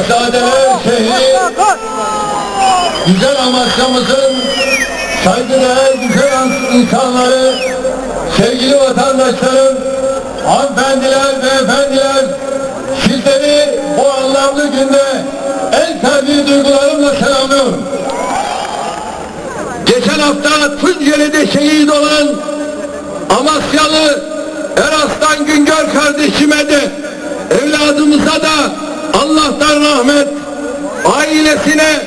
Şehzadeler şehri güzel Amasya'mızın saygıdeğer güzel insanları sevgili vatandaşlarım hanımefendiler beyefendiler sizleri bu anlamlı günde en kalbi duygularımla selamlıyorum. Geçen hafta Tunceli'de şehit olan Amasyalı Eraslan Güngör kardeşime de evladımıza da Allah'tan rahmet ailesine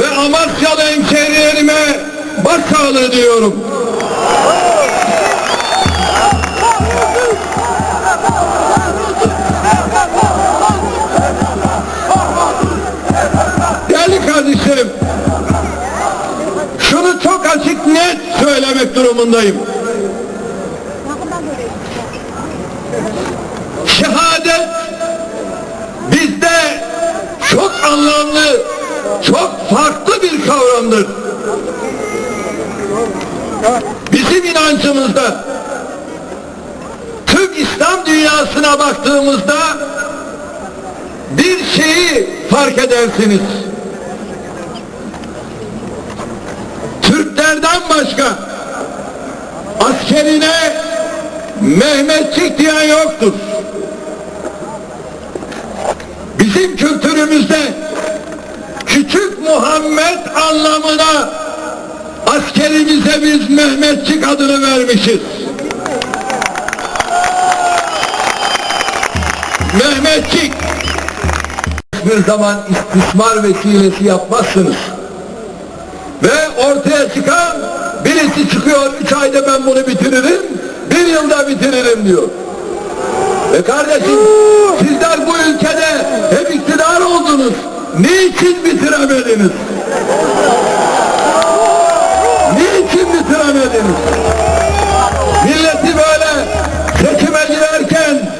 ve Amasyalı hemşehrilerime başsağlığı diliyorum. Değerli kardeşlerim, şunu çok açık net söylemek durumundayım. Şehadet çok anlamlı, çok farklı bir kavramdır. Bizim inancımızda Türk İslam dünyasına baktığımızda bir şeyi fark edersiniz. Türklerden başka askerine Mehmetçik diyen yoktur. Bizim kültürümüzde küçük Muhammed anlamına askerimize biz Mehmetçik adını vermişiz. Mehmetçik hiçbir zaman istismar vesilesi yapmazsınız. Ve ortaya çıkan birisi çıkıyor üç ayda ben bunu bitiririm, bir yılda bitiririm diyor. Ve kardeşim sizler bu ülkede hep iktidar oldunuz. Niçin bitiremediniz? Niçin bitiremediniz? Milleti böyle seçime girerken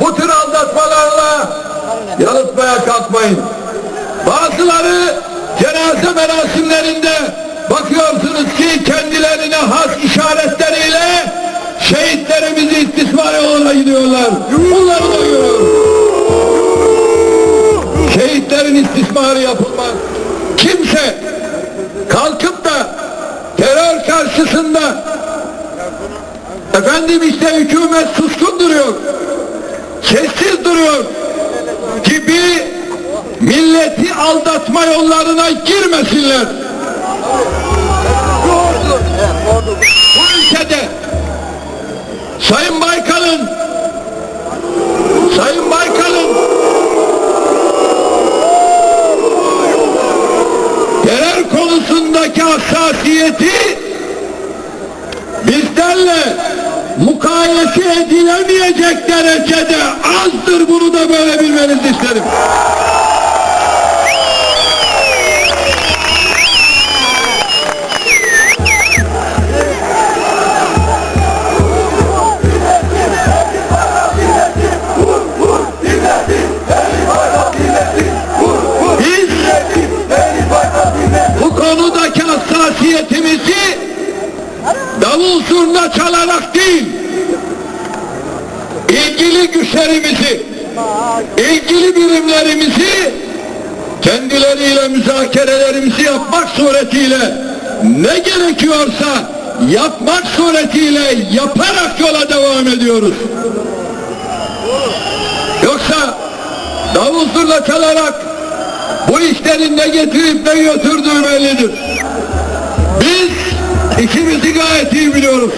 bu tür aldatmalarla yanıltmaya kalkmayın. Bazıları cenaze merasimlerinde bakıyorsunuz ki kendilerine has işaretleriyle şehitlerimizi istismar yoluna gidiyorlar. Bunları da görüyoruz. Şehitlerin istismarı yapılmaz. Kimse kalkıp da terör karşısında efendim işte hükümet suskun duruyor, sessiz duruyor gibi milleti aldatma yollarına girmesinler. Sayın Baykal'ın! Sayın Baykal'ın! Terör konusundaki hassasiyeti bizlerle mukayese edilemeyecek derecede azdır. Bunu da böyle bilmenizi isterim. Davul zurna çalarak değil, ilgili güçlerimizi, ilgili birimlerimizi kendileriyle müzakerelerimizi yapmak suretiyle ne gerekiyorsa yapmak suretiyle yaparak yola devam ediyoruz. Yoksa davul zurna çalarak bu işlerin ne getirip ne götürdüğü bellidir. Biz ikimizi gayet iyi biliyoruz.